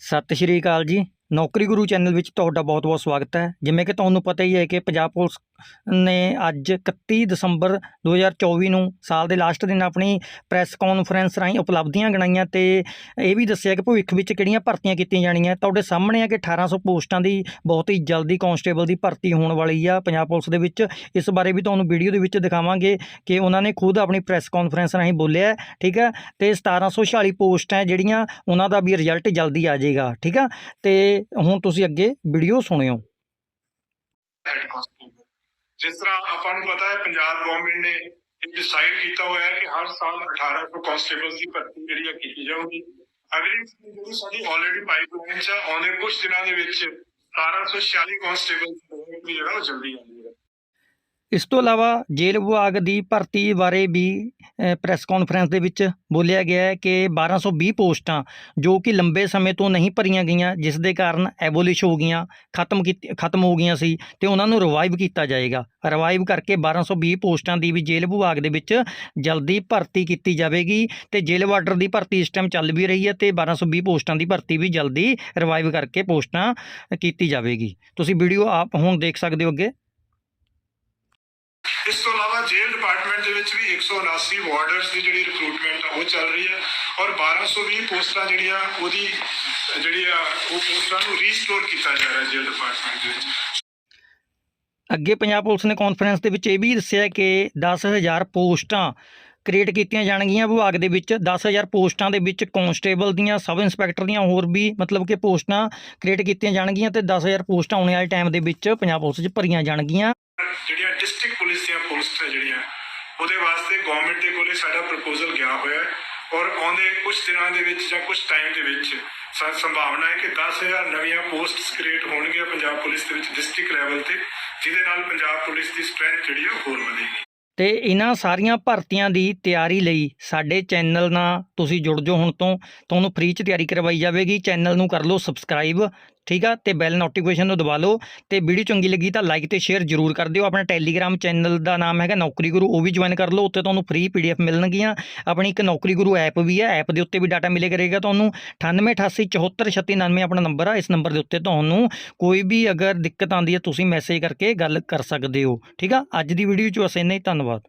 ਸਤਿ ਸ਼੍ਰੀ ਅਕਾਲ ਜੀ। ਨੌਕਰੀ ਗੁਰੂ ਚੈਨਲ ਵਿੱਚ ਤੁਹਾਡਾ ਬਹੁਤ-ਬਹੁਤ ਸਵਾਗਤ ਹੈ। ਜਿਵੇਂ ਕਿ ਤੁਹਾਨੂੰ ਪਤਾ ਹੀ ਹੈ ਕਿ ਪੰਜਾਬ ਪੁਲਿਸ ਨੇ ਅੱਜ 31 ਦਸੰਬਰ 2024 ਨੂੰ ਸਾਲ ਦੇ ਲਾਸਟ ਦਿਨ ਆਪਣੀ ਪ੍ਰੈਸ ਕਾਨਫਰੰਸ ਰਾਹੀਂ ਉਪਲਬਧੀਆਂ ਗਣਾਈਆਂ ਤੇ ਇਹ ਵੀ ਦੱਸਿਆ ਕਿ ਭਵਿੱਖ ਵਿੱਚ ਕਿਹੜੀਆਂ ਭਰਤੀਆਂ ਕੀਤੀਆਂ ਜਾਣੀਆਂ। ਤੁਹਾਡੇ ਸਾਹਮਣੇ ਆ ਕਿ 1800 ਪੋਸਟਾਂ ਦੀ ਬਹੁਤ ਹੀ ਜਲਦੀ ਕਾਂਸਟੇਬਲ ਦੀ ਭਰਤੀ ਹੋਣ ਵਾਲੀ ਆ ਪੰਜਾਬ ਪੁਲਿਸ ਦੇ ਵਿੱਚ। ਇਸ ਬਾਰੇ ਵੀ ਤੁਹਾਨੂੰ ਵੀਡੀਓ ਦੇ ਵਿੱਚ ਦਿਖਾਵਾਂਗੇ ਕਿ ਉਹਨਾਂ ਨੇ ਖੁਦ ਆਪਣੀ ਪ੍ਰੈਸ ਕਾਨਫਰੰਸ ਰਾਹੀਂ ਬੋਲਿਆ ਹੈ, ਠੀਕ ਹੈ ਤੇ 1746 ਪੋਸਟਾਂ ਹੈ ਜਿਹੜੀਆਂ ਉਹਨਾਂ ਦਾ ਵੀ ਰਿਜ਼ਲਟ ਜਲਦੀ ਆ ਜਾਏਗਾ ਠੀਕ ਆ? ਤੇ ਹੁਣ ਤੁਸੀਂ ਅੱਗੇ ਵੀਡੀਓ ਸੁਣਿਓ। ਜਿਸ ਤਰ੍ਹਾਂ ਆਪਾਂ ਨੂੰ ਪਤਾ ਹੈ ਪੰਜਾਬ ਗਵਰਨਮੈਂਟ ਨੇ ਇਹ ਡਿਸਾਈਡ ਕੀਤਾ ਹੋਇਆ ਹੈ ਕਿ ਹਰ ਸਾਲ 1800 ਕਾਂਸਟੇਬਲਸ ਦੀ ਭਰਤੀ ਜਿਹੜੀ ਆ ਕੀਤੀ ਜਾਊਗੀ। ਅਗਲੀ ਜਿਹੜੀ ਸਾਡੀ ਆਲਰੇਡੀ ਪਾਈਪਲਾਈਨ 'ਚ ਆ, ਆਉਂਦੇ ਕੁਝ ਦਿਨਾਂ ਦੇ ਵਿੱਚ 1746 ਕਾਂਸਟੇਬਲਸ ਦੀ ਜਿਹੜਾ ਉਹ ਜਲਦੀ ਆਉਂਦੀ ਇਸ ਤੋਂ ਇਲਾਵਾ ਜੇਲ੍ਹ ਵਿਭਾਗ ਦੀ ਭਰਤੀ ਬਾਰੇ ਵੀ ਪ੍ਰੈਸ ਕਾਨਫਰੰਸ ਦੇ ਵਿੱਚ ਬੋਲਿਆ ਗਿਆ ਹੈ ਕਿ 1220 ਪੋਸਟਾਂ ਜੋ ਕਿ ਲੰਬੇ ਸਮੇਂ ਤੋਂ ਨਹੀਂ ਭਰੀਆਂ ਗਈਆਂ, ਜਿਸ ਦੇ ਕਾਰਨ ਐਬੋਲਿਸ਼ ਹੋ ਗਈਆਂ, ਖਤਮ ਕੀਤੀ, ਖਤਮ ਹੋ ਗਈਆਂ ਸੀ ਤੇ ਉਹਨਾਂ ਨੂੰ ਰਿਵਾਈਵ ਕੀਤਾ ਜਾਏਗਾ। ਰਿਵਾਈਵ ਕਰਕੇ 1220 ਪੋਸਟਾਂ ਦੀ ਵੀ ਜੇਲ੍ਹ ਵਿਭਾਗ ਦੇ ਵਿੱਚ ਜਲਦੀ ਭਰਤੀ ਕੀਤੀ ਜਾਵੇਗੀ ਤੇ ਜੇਲ੍ਹ ਵਾਰਡਰ ਦੀ ਭਰਤੀ ਇਸ ਟਾਈਮ ਚੱਲ ਵੀ ਰਹੀ ਹੈ ਤੇ 1220 ਪੋਸਟਾਂ ਦੀ ਭਰਤੀ ਵੀ ਜਲਦੀ ਰਿਵਾਈਵ ਕਰਕੇ ਪੋਸਟਾਂ ਕੀਤੀ ਜਾਵੇਗੀ। ਤੁਸੀਂ ਵੀਡੀਓ ਆਪ ਹੁਣ ਦੇਖ ਸਕਦੇ ਹੋ ਅੱਗੇ। ਇਸ ਤੋਂ ਇਲਾਵਾ ਜੇਲ੍ਹ ਡਿਪਾਰਟਮੈਂਟ ਦੇ ਵਿੱਚ ਵੀ 179 ਵਾਰਡਰਸ ਦੀ ਜਿਹੜੀ ਰਿਕਰੂਟਮੈਂਟ ਆ, ਉਹ ਚੱਲ ਰਹੀ ਹੈ ਔਰ 1220 ਪੋਸਟਾਂ ਜਿਹੜੀਆਂ ਉਹਦੀ ਜਿਹੜੀ ਆ ਉਹ ਪੋਸਟਾਂ ਨੂੰ ਰੀਸਟੋਰ ਕੀਤਾ ਜਾ ਰਿਹਾ ਜੇਲ੍ਹ ਡਿਪਾਰਟਮੈਂਟ ਦੇ ਵਿੱਚ। ਅੱਗੇ ਪੰਜਾਬ ਪੁਲਿਸ ਨੇ ਕਾਨਫਰੰਸ ਦੇ ਵਿੱਚ ਇਹ ਵੀ ਦੱਸਿਆ ਕਿ 10000 ਪੋਸਟਾਂ ਕ੍ਰੀਏਟ ਕੀਤੀਆਂ ਜਾਣਗੀਆਂ। ਵਿਭਾਗ ਦੇ ਵਿੱਚ 10000 ਪੋਸਟਾਂ ਦੇ ਵਿੱਚ ਕਾਂਸਟੇਬਲ ਦੀਆਂ, ਸਬ ਇੰਸਪੈਕਟਰ ਦੀਆਂ, ਹੋਰ ਵੀ ਮਤਲਬ ਕਿ ਪੋਸਟਾਂ ਕ੍ਰੀਏਟ ਕੀਤੀਆਂ ਜਾਣਗੀਆਂ ਤੇ 10000 ਪੋਸਟਾਂ ਆਉਣ ਵਾਲੇ ਟਾਈਮ ਦੇ ਵਿੱਚ ਪੰਜਾਬ ਪੁਲਿਸ 'ਚ ਭਰੀਆਂ ਜਾਣਗੀਆਂ। ਦੀਆਂ ਜਿਹੜੀਆਂ ਉਹਦੇ ਵਾਸਤੇ ਗਵਰਨਮੈਂਟ ਦੇ ਕੋਲੇ ਸਾਡਾ ਪ੍ਰਪੋਜ਼ਲ ਗਿਆ ਹੋਇਆ ਹੈ ਔਰ ਆਉਂਦੇ ਕੁਝ ਦਿਨਾਂ ਦੇ ਵਿੱਚ ਜਾਂ ਕੁਝ ਟਾਈਮ ਦੇ ਵਿੱਚ ਸੰਭਾਵਨਾ ਹੈ ਕਿ 10000 ਨਵੀਆਂ ਪੋਸਟਸ ਕ੍ਰੀਏਟ ਹੋਣਗੀਆਂ ਪੰਜਾਬ ਪੁਲਿਸ ਦੇ ਵਿੱਚ ਡਿਸਟ੍ਰਿਕਟ ਲੈਵਲ ਤੇ, ਜਿਹਦੇ ਨਾਲ ਪੰਜਾਬ ਪੁਲਿਸ ਦੀ ਸਟਰੈਂਥ ਜਿਹੜੀ ਉਹ ਹੋਰ ਵਧੇਗੀ। ਤੇ ਇਹਨਾਂ ਸਾਰੀਆਂ ਭਰਤੀਆਂ ਦੀ ਤਿਆਰੀ ਲਈ ਸਾਡੇ ਚੈਨਲ ਨਾਲ ਤੁਸੀਂ ਜੁੜ ਜਾਓ ਹੁਣ ਤੋਂ। ਤੁਹਾਨੂੰ ਫ੍ਰੀ 'ਚ ਤਿਆਰੀ ਕਰਵਾਈ ਜਾਵੇਗੀ। ਚੈਨਲ ਨੂੰ ਕਰ ਲਓ ਸਬਸਕ੍ਰਾਈਬ ਠੀਕ ਆ? ਤੇ ਬੈਲ ਨੋਟੀਫਿਕੇਸ਼ਨ ਨੂੰ ਦਬਾ ਲਓ ਤੇ ਵੀਡੀਓ ਚੰਗੀ ਲੱਗੀ ਤਾਂ ਲਾਈਕ ਤੇ ਸ਼ੇਅਰ ਜ਼ਰੂਰ ਕਰ ਦਿਓ। ਆਪਣਾ ਟੈਲੀਗ੍ਰਾਮ ਚੈਨਲ ਦਾ ਨਾਮ ਹੈਗਾ ਨੌਕਰੀ ਗੁਰੂ, ਉਹ ਵੀ ਜੁਆਇਨ ਕਰ ਲਓ। ਉੱਤੇ ਤੁਹਾਨੂੰ ਫ੍ਰੀ ਪੀਡੀਐਫ ਮਿਲਣਗੀਆਂ। ਆਪਣੀ ਇੱਕ ਨੌਕਰੀ ਗੁਰੂ ਐਪ ਵੀ ਹੈ। ਐਪ ਦੇ ਉੱਤੇ ਵੀ ਡਾਟਾ ਮਿਲੇ ਕਰੇਗਾ ਤੁਹਾਨੂੰ। 9888743699 ਆਪਣਾ ਨੰਬਰ ਆ। ਇਸ ਨੰਬਰ ਦੇ ਉੱਤੇ ਤੁਹਾਨੂੰ ਕੋਈ ਵੀ ਅਗਰ ਦਿੱਕਤ ਆਉਂਦੀ ਹੈ, ਤੁਸੀਂ ਮੈਸੇਜ ਕਰਕੇ ਗੱਲ ਕਰ ਸਕਦੇ ਹੋ। ਠੀਕ ਆ? ਅੱਜ ਦੀ ਵੀਡੀਓ 'ਚ ਬਸ ਇੰਨਾ ਹੀ। ਧੰਨਵਾਦ।